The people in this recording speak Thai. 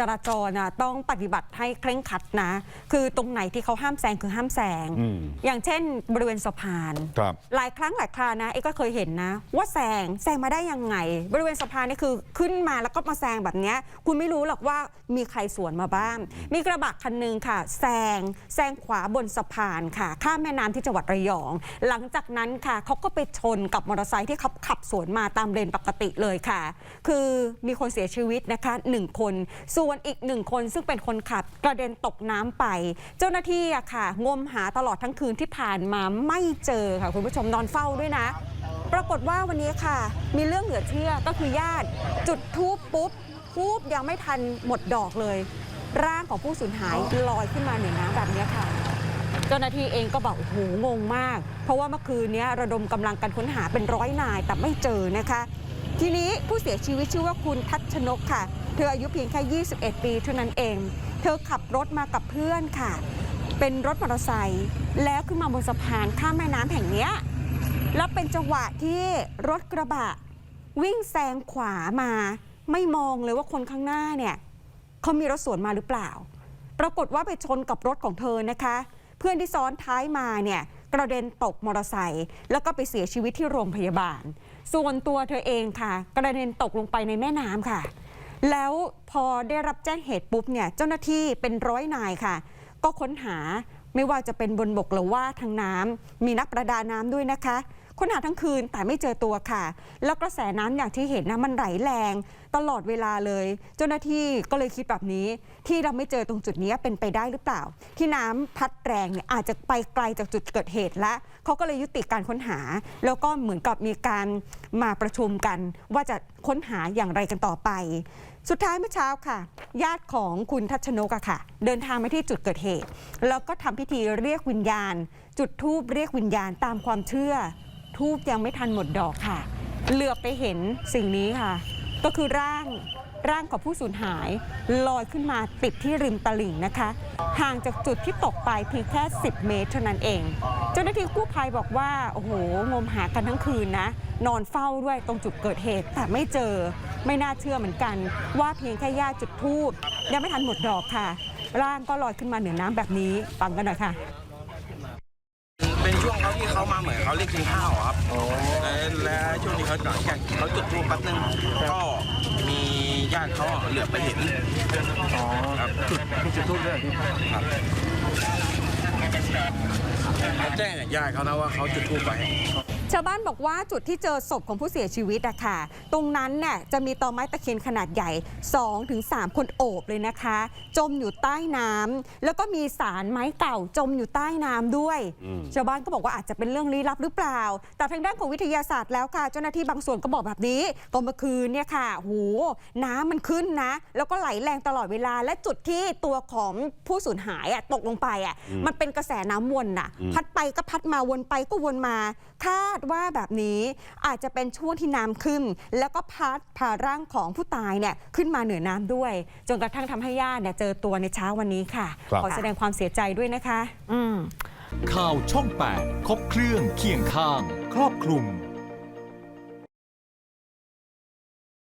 จราจรน่ะต้องปฏิบัติให้เคร่งครัดนะ คือตรงไหนที่เขาห้ามแซงคือห้ามแซงอืมอย่างเช่น บริเวณสะพาน ครับ หลายครั้งหลายครานะเอ๊ก็เคยเห็นนะ ว่าแซงแซงมาได้ยังไง บริเวณสะพานนี่คือขึ้นมาแล้วก็มาแซงแบบเนี้ยคุณไม่รู้หรอกว่ามีใครสวนมาบ้าง มีกระบะคันหนึ่งค่ะ แซงแซงขวาบนสะพานค่ะ ข้ามแม่น้ำที่จังหวัดระยอง หลังจากนั้นค่ะเขาก็ไปชนกับมอเตอร์ไซค์ที่เขาขับสวนมาตามเลนปกติเลยค่ะ คือมีคนเสียชีวิตนะคะหนึ่งคนส่วนนอีกหนึ่งคนซึ่งเป็นคนขับกระเด็นตกน้ำไป เจ้าหน้าที่อะค่ะ งมหาตลอดทั้งคืนที่ผ่านมาไม่เจอค่ะ คุณผู้ชมนอนเฝ้าด้วยนะ ปรากฏว่าวันนี้ค่ะ มีเรื่องเหลือเชื่อก็คือญาติ จุดทูปปุ๊บทูบยังไม่ทันหมดดอกเลย ร่างของผู้สูญหายลอยขึ้นมาเหนือน้ำแบบนี้ค่ะเจ้าหน้าที่เองก็บอกโอ้โหงงมาก เพราะว่าเมื่อคืนนี้ระดมกำลังกันค้นหาเป็นร้อยนายแต่ไม่เจอนะคะ ทีนี้ผู้เสียชีวิตชื่อว่าคุณทัชนกค่ะ ธออายุเพียงแค่ 21 ปีเท่านั้นเอง เธอขับรถมากับเพื่อนค่ะ เป็นรถมอเตอร์ไซค์แล้วขึ้นมาบนสะพานข้ามแม่น้ำแห่งเนี้ยแล้วเป็นจังหวะที่รถกระบะ วิ่งแซงขวามา ไม่มองเลยว่าคนข้างหน้าเนี่ยเขามีรถสวนมาหรือเปล่า ปรากฏว่าไปชนกับรถของเธอนะคะ เพื่อนที่ซ้อนท้ายมาเนี่ยกระเด็นตกมอเตอร์ไซค์แล้วก็ไปเสียชีวิตที่โรงพยาบาล ส่วนตัวเธอเองค่ะ กระเด็นตกลงไปในแม่น้ำค่ะ แล้วพอได้รับแจ้งเหตุปุ๊บเนี่ยเจ้าหน้าที่เป็นร้อยนายค่ะ ก็ค้นหาไม่ว่าจะเป็นบนบกหรือว่าทางน้ำมีนักประดาน้ำด้วยนะคะ ค้นหาทั้งคืนแต่ไม่เจอตัวค่ะ แล้วกระแสน้ำอย่างที่เห็นนะมันไหลแรงตลอดเวลาเลย เจ้าหน้าที่ก็เลยคิดแบบนี้ ที่เราไม่เจอตรงจุดนี้เป็นไปได้หรือเปล่า ที่น้ำพัดแรงเนี่ยอาจจะไปไกลจากจุดเกิดเหตุแล้วเขาก็เลยยุติการค้นหา แล้วก็เหมือนกับมีการมาประชุมกัน ว่าจะค้นหาอย่างไรกันต่อไป สุดท้ายเมื่อเช้าค่ะ ญาติของคุณทัชนกค่ะ เดินทางมาที่จุดเกิดเหตุ แล้วก็ทำพิธีเรียกวิญญาณ จุดธูปเรียกวิญญาณตามความเชื่อ ทูบยังไม่ทันหมดดอกค่ะ เหลือบไปเห็นสิ่งนี้ค่ะ ก็คือร่างร่างของผู้สูญหายลอยขึ้นมาติดที่ริมตลิ่งนะคะ ห่างจากจุดที่ตกไปเพียงแค่ 10 เมตรเท่านั้นเอง เจ้าหน้าที่กู้ภัยบอกว่า โอ้โห งมหากันทั้งคืนนะ นอนเฝ้าด้วยตรงจุดเกิดเหตุ แต่ไม่เจอไม่น่าเชื่อเหมือนกัน ว่าเพียงแค่ญาติจุดทูบยังไม่ทันหมดดอกค่ะ ร่างก็ลอยขึ้นมาเหนือน้ำแบบนี้ฟังกันหน่อยค่ะ เป็นช่วงเขาที่เขามาเหมือนเขาเรียกกินข้าวอะครับแล้วแล้วช่วงที่เขาจอดแข่งเขาจุดทูปแป๊บนึงก็มีญาติเขาอะเหลือบไปเห็นอ๋อครับจุดจุดทูบด้วยพี่ครับเขาแจ้งกับญาติเขานะว่าเขาจุดทูปไป ชาวบ้านบอกว่าจุดที่เจอศพของผู้เสียชีวิตอะค่ะ ตรงนั้นเนี่ยจะมีตอไม้ตะเคียนขนาดใหญ่ 2-3 คนโอบเลยนะคะ จมอยู่ใต้น้ำแล้วก็มีสารไม้เก่าจมอยู่ใต้น้ำด้วยชาวบ้านก็บอกว่าอาจจะเป็นเรื่องลี้ลับหรือเปล่า แต่ทางด้านของวิทยาศาสตร์แล้วค่ะ เจ้าหน้าที่บางส่วนก็บอกแบบนี้ตอนเมื่อคืนเนี่ยค่ะโหน้ำมันขึ้นนะ แล้วก็ไหลแรงตลอดเวลา และจุดที่ตัวของผู้สูญหายอะตกลงไปอะมันเป็นกระแสน้ำวนน่ะพัดไปก็พัดมาวนไปก็วนมา คาดว่าแบบนี้อาจจะเป็นช่วงที่น้ำขึ้น แล้วก็พัดพาร่างของผู้ตายเนี่ยขึ้นมาเหนือน้ำด้วย จนกระทั่งทำให้ญาติเนี่ยเจอตัวในเช้าวันนี้ค่ะครับขอแสดงความเสียใจด้วยนะคะ อืมข่าวช่อง 8 ครบเครื่องเคียงข้าง ครอบคลุม